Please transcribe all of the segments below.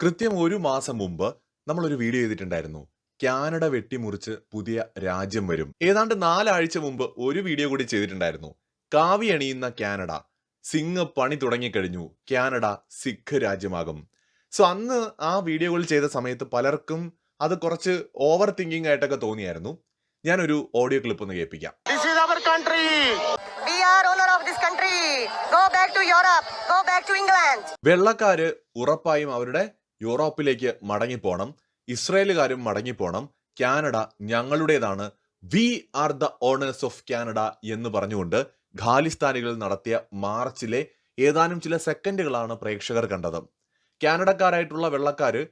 കൃത്യം ഒരു മാസം മുമ്പ് ഒരു വീഡിയോ ചെയ്തിട്ടുണ്ടായിരുന്നു. കാനഡ വെട്ടിമുറിച്ച് പുതിയ രാജ്യം വരും. ഏതാണ്ട് നാലാഴ്ച മുമ്പ് ഒരു വീഡിയോ കൂടി ചെയ്തിട്ടുണ്ടായിരുന്നു. കാവി അണിയുന്ന കാനഡ. സിംഗ് പണി തുടങ്ങിക്കഴിഞ്ഞു. കാനഡ സിഖ് രാജ്യമാകും. സോ അന്ന് ആ വീഡിയോകൾ ചെയ്ത സമയത്ത് പലർക്കും അത് കുറച്ച് ഓവർ തിങ്കിങ് ആയിട്ടൊക്കെ തോന്നിയായിരുന്നു. ഞാനൊരു ഓഡിയോ ക്ലിപ്പ് ഒന്ന് കേൾപ്പിക്കാം. വെള്ളക്കാര് ഉറപ്പായും അവരുടെ യൂറോപ്പിലേക്ക് മടങ്ങിപ്പോണം ഇസ്രയേലുകാരും മടങ്ങിപ്പോണം. Canada ഞങ്ങളുടേതാണ്. We are the owners of Canada എന്ന് പറഞ്ഞുകൊണ്ട് ഖാലിസ്ഥാനികൾ നടത്തിയ മാർച്ചിലെ ഏതാനും ചില സെക്കൻഡുകളാണ് പ്രേക്ഷകർ കണ്ടത്. കാനഡക്കാരായിട്ടുള്ള വെള്ളക്കാര്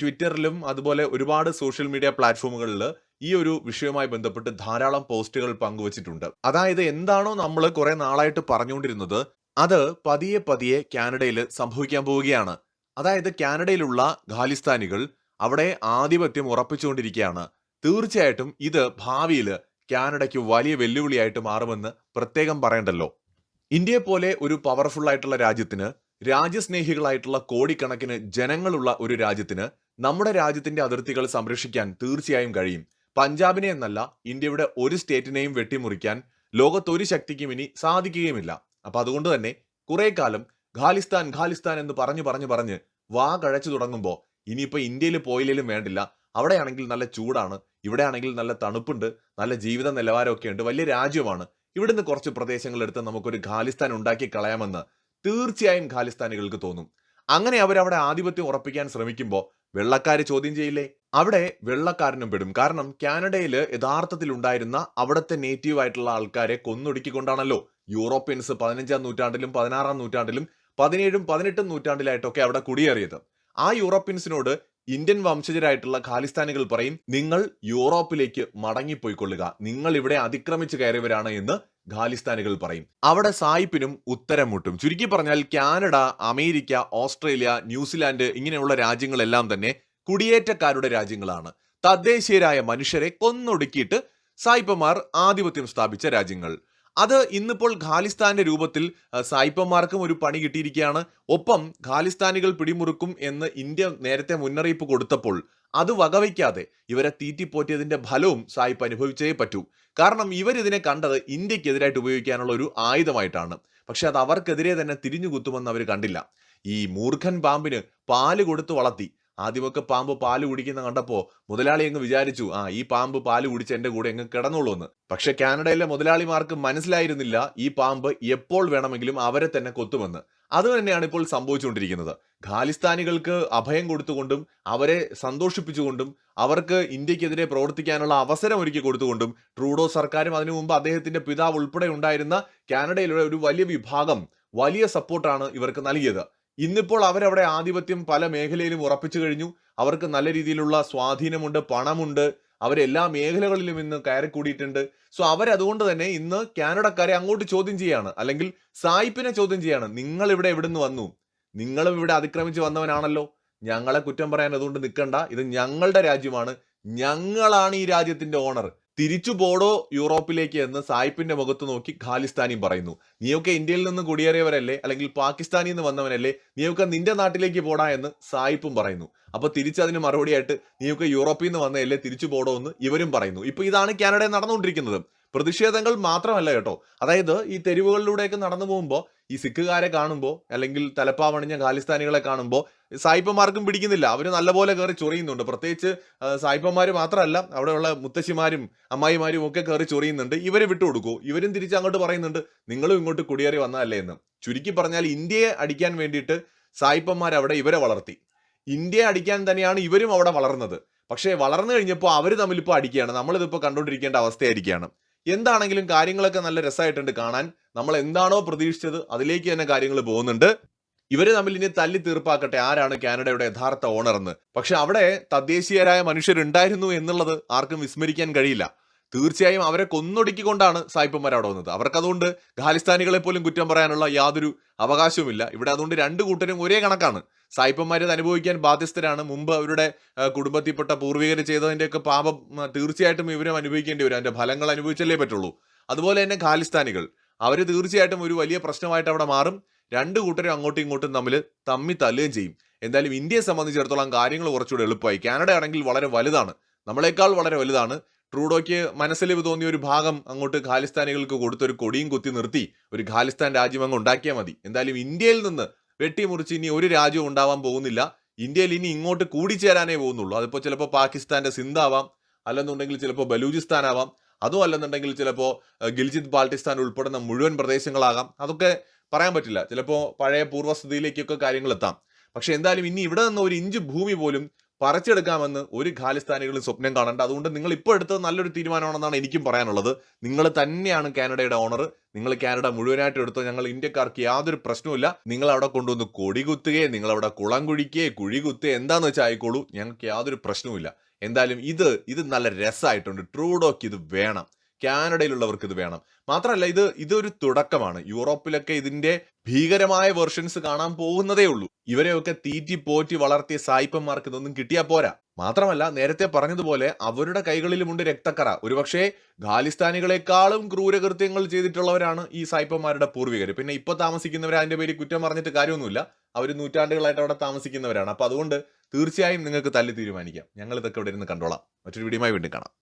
ട്വിറ്ററിലും അതുപോലെ ഒരുപാട് സോഷ്യൽ മീഡിയ പ്ലാറ്റ്ഫോമുകളിൽ ഈ ഒരു വിഷയവുമായി ബന്ധപ്പെട്ട് ധാരാളം പോസ്റ്റുകൾ പങ്കുവച്ചിട്ടുണ്ട്. അതായത് എന്താണോ നമ്മൾ കുറെ നാളായിട്ട് പറഞ്ഞുകൊണ്ടിരുന്നത് അത് പതിയെ പതിയെ കാനഡയിൽ സംഭവിക്കാൻ പോവുകയാണ്. അതായത് കാനഡയിലുള്ള ഖാലിസ്ഥാനികൾ അവിടെ ആധിപത്യം ഉറപ്പിച്ചുകൊണ്ടിരിക്കുകയാണ്. തീർച്ചയായിട്ടും ഇത് ഭാവിയിൽ കാനഡയ്ക്ക് വലിയ വെല്ലുവിളിയായിട്ട് മാറുമെന്ന് പ്രത്യേകം പറയണ്ടല്ലോ. ഇന്ത്യയെ പോലെ ഒരു പവർഫുൾ ആയിട്ടുള്ള രാജ്യത്തിന് രാജ്യസ്നേഹികളായിട്ടുള്ള കോടിക്കണക്കിന് ജനങ്ങളുള്ള ഒരു രാജ്യത്തിന് നമ്മുടെ രാജ്യത്തിന്റെ അതിർത്തികൾ സംരക്ഷിക്കാൻ തീർച്ചയായും കഴിയും. പഞ്ചാബിനെ എന്നല്ല ഇന്ത്യയുടെ ഒരു സ്റ്റേറ്റിനെയും വെട്ടിമുറിക്കാൻ ലോകത്തൊരു ശക്തിക്കും ഇനി സാധിക്കുകയുമില്ല. അപ്പൊ അതുകൊണ്ട് തന്നെ കുറെ കാലം ഖാലിസ്ഥാൻ ഖാലിസ്ഥാൻ എന്ന് പറഞ്ഞു പറഞ്ഞു പറഞ്ഞ് വാ കഴച്ചു തുടങ്ങുമ്പോൾ ഇനിയിപ്പോൾ ഇന്ത്യയിൽ പോയില്ലേലും വേണ്ടില്ല. അവിടെയാണെങ്കിൽ നല്ല ചൂടാണ്. ഇവിടെയാണെങ്കിൽ നല്ല തണുപ്പുണ്ട്. നല്ല ജീവിത നിലവാരമൊക്കെ ഉണ്ട്. വലിയ രാജ്യമാണ്. ഇവിടുന്ന് കുറച്ച് പ്രദേശങ്ങളെടുത്ത് നമുക്കൊരു ഖാലിസ്ഥാൻ ഉണ്ടാക്കി കളയാമെന്ന് തീർച്ചയായും ഖാലിസ്ഥാനികൾക്ക് തോന്നും. അങ്ങനെ അവരവിടെ ആധിപത്യം ഉറപ്പിക്കാൻ ശ്രമിക്കുമ്പോൾ വെള്ളക്കാര് ചോദ്യം ചെയ്യില്ലേ? അവിടെ വെള്ളക്കാരനും പെടും. കാരണം കാനഡയിൽ യഥാർത്ഥത്തിൽ ഉണ്ടായിരുന്ന അവിടുത്തെ നേറ്റീവ് ആയിട്ടുള്ള ആൾക്കാരെ കൊന്നൊടുക്കിക്കൊണ്ടാണല്ലോ യൂറോപ്യൻസ് പതിനഞ്ചാം നൂറ്റാണ്ടിലും പതിനാറാം നൂറ്റാണ്ടിലും പതിനേഴും പതിനെട്ടും നൂറ്റാണ്ടിലായിട്ടൊക്കെ അവിടെ കുടിയേറിയത്. ആ യൂറോപ്യൻസിനോട് ഇന്ത്യൻ വംശജരായിട്ടുള്ള ഖാലിസ്ഥാനികൾ പറയും നിങ്ങൾ യൂറോപ്പിലേക്ക് മടങ്ങിപ്പോയിക്കൊള്ളുക. നിങ്ങൾ ഇവിടെ അതിക്രമിച്ചു കയറിയവരാണ് എന്ന് ഖാലിസ്ഥാനികൾ പറയും. അവിടെ സായിപ്പിനും ഉത്തരം മുട്ടും. ചുരുക്കി പറഞ്ഞാൽ കാനഡ അമേരിക്ക ഓസ്ട്രേലിയ ന്യൂസിലാൻഡ് ഇങ്ങനെയുള്ള രാജ്യങ്ങളെല്ലാം തന്നെ കുടിയേറ്റക്കാരുടെ രാജ്യങ്ങളാണ്. തദ്ദേശീയരായ മനുഷ്യരെ കൊന്നൊടുക്കിയിട്ട് സായിപ്പമാർ ആധിപത്യം സ്ഥാപിച്ച രാജ്യങ്ങൾ. അത് ഇന്നിപ്പോൾ ഖാലിസ്ഥാന്റെ രൂപത്തിൽ സായിപ്പന്മാർക്കും ഒരു പണി കിട്ടിയിരിക്കുകയാണ്. ഒപ്പം ഖാലിസ്ഥാനികൾ പിടിമുറുക്കും എന്ന് ഇന്ത്യ നേരത്തെ മുന്നറിയിപ്പ് കൊടുത്തപ്പോൾ അത് വകവയ്ക്കാതെ ഇവരെ തീറ്റിപ്പോറ്റിയതിന്റെ ഫലവും സായിപ്പ് അനുഭവിച്ചേ പറ്റൂ. കാരണം ഇവരിതിനെ കണ്ടത് ഇന്ത്യക്കെതിരായിട്ട് ഉപയോഗിക്കാനുള്ള ഒരു ആയുധമായിട്ടാണ്. പക്ഷെ അത് അവർക്കെതിരെ തന്നെ തിരിഞ്ഞു കുത്തുമെന്ന് അവർ കണ്ടില്ല. ഈ മൂർഖൻ പാമ്പിന് പാൽ കൊടുത്ത് വളർത്തി ആദ്യമൊക്കെ പാമ്പ് പാൽ കുടിക്കുന്ന കണ്ടപ്പോ മുതലാളി അങ്ങ് വിചാരിച്ചു ആ ഈ പാമ്പ് പാൽ കുടിച്ച് എന്റെ കൂടെ അങ്ങ് കിടന്നുള്ളൂ എന്ന് പക്ഷെ കാനഡയിലെ മുതലാളിമാർക്ക് മനസ്സിലായിരുന്നില്ല ഈ പാമ്പ് എപ്പോൾ വേണമെങ്കിലും അവരെ തന്നെ കൊത്തുമെന്ന്. അത് തന്നെയാണ് ഇപ്പോൾ സംഭവിച്ചുകൊണ്ടിരിക്കുന്നത്. ഖാലിസ്ഥാനികൾക്ക് അഭയം കൊടുത്തുകൊണ്ടും അവരെ സന്തോഷിപ്പിച്ചുകൊണ്ടും അവർക്ക് ഇന്ത്യക്കെതിരെ പ്രവർത്തിക്കാനുള്ള അവസരം ഒരുക്കി കൊടുത്തുകൊണ്ടും ട്രൂഡോ സർക്കാരും അതിനു മുമ്പ് അദ്ദേഹത്തിന്റെ പിതാവ് ഉൾപ്പെടെ ഉണ്ടായിരുന്ന കാനഡയിലുള്ള ഒരു വലിയ വിഭാഗം വലിയ സപ്പോർട്ടാണ് ഇവർക്ക് നൽകിയത്. ഇന്നിപ്പോൾ അവരവിടെ ആധിപത്യം പല മേഖലയിലും ഉറപ്പിച്ചു കഴിഞ്ഞു. അവർക്ക് നല്ല രീതിയിലുള്ള സ്വാധീനമുണ്ട് പണമുണ്ട്. അവരെല്ലാ മേഖലകളിലും ഇന്ന് കയറിക്കൂടിയിട്ടുണ്ട്. സോ അവരതുകൊണ്ട് തന്നെ ഇന്ന് കാനഡക്കാരെ അങ്ങോട്ട് ചോദ്യം ചെയ്യാണ്. അല്ലെങ്കിൽ സായിപ്പിനെ ചോദ്യം ചെയ്യാണ്. നിങ്ങൾ ഇവിടെ എവിടുന്ന് വന്നു? നിങ്ങളും ഇവിടെ അതിക്രമിച്ച് വന്നവനാണല്ലോ. ഞങ്ങളെ കുറ്റം പറയാൻ അതുകൊണ്ട് നിൽക്കണ്ട. ഇത് ഞങ്ങളുടെ രാജ്യമാണ്. ഞങ്ങളാണ് ഈ രാജ്യത്തിന്റെ ഓണർ. തിരിച്ചു പോടോ യൂറോപ്പിലേക്ക് എന്ന് സായിപ്പിന്റെ മുഖത്ത് നോക്കി ഖാലിസ്ഥാനി പറയുന്നു. നീയൊക്കെ ഇന്ത്യയിൽ നിന്ന് കുടിയേറിയവരല്ലേ? അല്ലെങ്കിൽ പാകിസ്ഥാനിൽ നിന്ന് വന്നവനല്ലേ? നീയൊക്കെ നിന്റെ നാട്ടിലേക്ക് പോടാ എന്ന് സായിപ്പും പറയുന്നു. അപ്പൊ തിരിച്ചതിന് മറുപടിയായിട്ട് നീയൊക്കെ യൂറോപ്പിൽ നിന്ന് വന്നതല്ലേ? തിരിച്ചു പോടോ എന്ന് ഇവരും പറയുന്നു. ഇപ്പൊ ഇതാണ് കാനഡയിൽ നടന്നുകൊണ്ടിരിക്കുന്നത്. പ്രതിഷേധങ്ങൾ മാത്രമല്ല കേട്ടോ. അതായത് ഈ തെരുവുകളിലൂടെയൊക്കെ നടന്നു പോകുമ്പോൾ ഈ സിഖുകാരെ കാണുമ്പോൾ അല്ലെങ്കിൽ തലപ്പാവണിഞ്ഞ ഖാലിസ്ഥാനികളെ കാണുമ്പോൾ സായിപ്പന്മാർക്കും പിടിക്കുന്നില്ല. അവർ നല്ലപോലെ കയറി ചൊറിയുന്നുണ്ട്. പ്രത്യേകിച്ച് സായിപ്പന്മാർ മാത്രമല്ല അവിടെയുള്ള മുത്തശ്ശിമാരും അമ്മായിമാരും ഒക്കെ കയറി ചൊറിയുന്നുണ്ട്. ഇവരെ വിട്ടുകൊടുക്കൂ ഇവരും തിരിച്ച് അങ്ങോട്ട് പറയുന്നുണ്ട് നിങ്ങളും ഇങ്ങോട്ട് കുടിയേറി വന്നതല്ലേ എന്ന്. ചുരുക്കി പറഞ്ഞാൽ ഇന്ത്യയെ അടിക്കാൻ വേണ്ടിയിട്ട് സായിപ്പന്മാർ അവിടെ ഇവരെ വളർത്തി. ഇന്ത്യയെ അടിക്കാൻ തന്നെയാണ് ഇവരും അവിടെ വളർന്നത്. പക്ഷേ വളർന്നു കഴിഞ്ഞപ്പോൾ അവർ തമ്മിൽ ഇപ്പോൾ അടിക്കുകയാണ്. നമ്മളിതിപ്പോൾ കണ്ടുകൊണ്ടിരിക്കേണ്ട അവസ്ഥയായിരിക്കുകയാണ്. എന്താണെങ്കിലും കാര്യങ്ങളൊക്കെ നല്ല രസമായിട്ടുണ്ട് കാണാൻ. നമ്മൾ എന്താണോ പ്രതീക്ഷിച്ചത് അതിലേക്ക് തന്നെ കാര്യങ്ങൾ പോകുന്നുണ്ട്. ഇവർ തമ്മിൽ ഇനി തല്ലി തീർപ്പാക്കട്ടെ ആരാണ് കാനഡയുടെ യഥാർത്ഥ ഓണർ എന്ന്. പക്ഷെ അവിടെ തദ്ദേശീയരായ മനുഷ്യരുണ്ടായിരുന്നു എന്നുള്ളത് ആർക്കും വിസ്മരിക്കാൻ കഴിയില്ല. തീർച്ചയായും അവരെ കൊന്നൊടുക്കിക്കൊണ്ടാണ് സായിപ്പന്മാർ അവിടെ വന്നത്. അവർക്കതുകൊണ്ട് ഖാലിസ്ഥാനികളെ പോലും കുറ്റം പറയാനുള്ള യാതൊരു അവകാശവുമില്ല. ഇവിടെ അതുകൊണ്ട് രണ്ട് കൂട്ടരും ഒരേ കണക്കാണ്. സായിപ്പന്മാർ ഇത് അനുഭവിക്കാൻ ബാധ്യസ്ഥരാണ്. മുമ്പ് അവരുടെ കുടുംബത്തിൽപ്പെട്ട പൂർവികർ ചെയ്തതിന്റെയൊക്കെ പാപം തീർച്ചയായിട്ടും ഇവരും അനുഭവിക്കേണ്ടി വരും. അതിന്റെ ഫലങ്ങൾ അനുഭവിച്ചല്ലേ പറ്റുള്ളൂ. അതുപോലെ തന്നെ ഖാലിസ്ഥാനികൾ. അവർ തീർച്ചയായിട്ടും ഒരു വലിയ പ്രശ്നമായിട്ട് അവിടെ മാറും. രണ്ട് കൂട്ടരും അങ്ങോട്ടും ഇങ്ങോട്ടും തമ്മിൽ തമ്മി തല്ലുകയും ചെയ്യും. എന്തായാലും ഇന്ത്യയെ സംബന്ധിച്ചിടത്തോളം കാര്യങ്ങൾ കുറച്ചുകൂടെ എളുപ്പമായി. കാനഡ ആണെങ്കിൽ വളരെ വലുതാണ്. നമ്മളെക്കാൾ വളരെ വലുതാണ്. ട്രൂഡോയ്ക്ക് മനസ്സിലിവ് തോന്നിയ ഒരു ഭാഗം അങ്ങോട്ട് ഖാലിസ്ഥാനികൾക്ക് കൊടുത്തൊരു കൊടിയും കുത്തി നിർത്തി. ഒരു ഖാലിസ്ഥാൻ രാജ്യം അങ്ങ് ഉണ്ടാക്കിയാൽ മതി. എന്തായാലും ഇന്ത്യയിൽ നിന്ന് വെട്ടിമുറിച്ച് ഇനി ഒരു രാജ്യവും ഉണ്ടാവാൻ പോകുന്നില്ല. ഇന്ത്യയിൽ ഇനി ഇങ്ങോട്ട് കൂടിച്ചേരാനേ പോകുന്നുള്ളൂ. അതിപ്പോൾ ചിലപ്പോൾ പാകിസ്ഥാന്റെ സിന്ധാവാം അല്ലെന്നുണ്ടെങ്കിൽ ചിലപ്പോൾ ബലൂചിസ്ഥാൻ ആവാം. അതും അല്ലെന്നുണ്ടെങ്കിൽ ചിലപ്പോൾ ഗിൽജിത് ബാൾട്ടിസ്ഥാൻ ഉൾപ്പെടുന്ന മുഴുവൻ പ്രദേശങ്ങളാകാം. അതൊക്കെ പറയാൻ പറ്റില്ല. ചിലപ്പോൾ പഴയ പൂർവസ്ഥിതിയിലേക്കൊക്കെ കാര്യങ്ങൾ എത്താം. പക്ഷെ എന്തായാലും ഇനി ഇവിടെ നിന്ന് ഒരു ഇഞ്ച് ഭൂമി പോലും പറിച്ചെടുക്കാമെന്ന് ഒരു ഖാലിസ്ഥാനികളും സ്വപ്നം കാണണ്ട. അതുകൊണ്ട് നിങ്ങൾ ഇപ്പോൾ എടുത്തത് നല്ലൊരു തീരുമാനമാണെന്നാണ് എനിക്കും പറയാനുള്ളത്. നിങ്ങൾ തന്നെയാണ് കാനഡയുടെ ഓണർ. നിങ്ങൾ കാനഡ മുഴുവനായിട്ട് എടുത്തോ. ഞങ്ങൾ ഇന്ത്യക്കാർക്ക് യാതൊരു പ്രശ്നവുമില്ല. നിങ്ങൾ അവിടെ കൊണ്ടുവന്ന് കൊടി കുത്തുകയോ നിങ്ങൾ അവിടെ കുളം കുഴിക്കുകയോ കുഴി കുത്തുകയോ എന്താണെന്ന് വെച്ചാൽ ആയിക്കോളൂ. ഞങ്ങൾക്ക് യാതൊരു പ്രശ്നവുമില്ല. എന്തായാലും ഇത് ഇത് നല്ല രസമായിട്ടുണ്ട്. ട്രൂഡോക്ക് ഇത് വേണം. കാനഡയിലുള്ളവർക്ക് ഇത് വേണം. മാത്രമല്ല ഇത് ഇതൊരു തുടക്കമാണ്. യൂറോപ്പിലൊക്കെ ഇതിന്റെ ഭീകരമായ വെർഷൻസ് കാണാൻ പോകുന്നതേ ഉള്ളൂ. ഇവരെയൊക്കെ തീറ്റി പോറ്റി വളർത്തിയ സായിപ്പന്മാർക്ക് ഇതൊന്നും കിട്ടിയാ പോരാ. മാത്രമല്ല നേരത്തെ പറഞ്ഞതുപോലെ അവരുടെ കൈകളിലുമുണ്ട് രക്തക്കറ. ഒരുപക്ഷെ ഖാലിസ്ഥാനികളെക്കാളും ക്രൂരകൃത്യങ്ങൾ ചെയ്തിട്ടുള്ളവരാണ് ഈ സായിപ്പന്മാരുടെ പൂർവികർ പിന്നെ ഇപ്പൊ താമസിക്കുന്നവർ അതിന്റെ പേര് കുറ്റം പറഞ്ഞിട്ട് കാര്യമൊന്നുമില്ല. അവർ നൂറ്റാണ്ടുകളായിട്ട് അവിടെ താമസിക്കുന്നവരാണ്. അപ്പൊ അതുകൊണ്ട് തീർച്ചയായും നിങ്ങൾക്ക് തല്ലി തീരുമാനിക്കാം. ഞങ്ങൾ ഇതൊക്കെ ഇവിടെ ഇരുന്ന് കണ്ടോളാം. മറ്റൊരു വീഡിയോയുമായി വീണ്ടും കാണാം.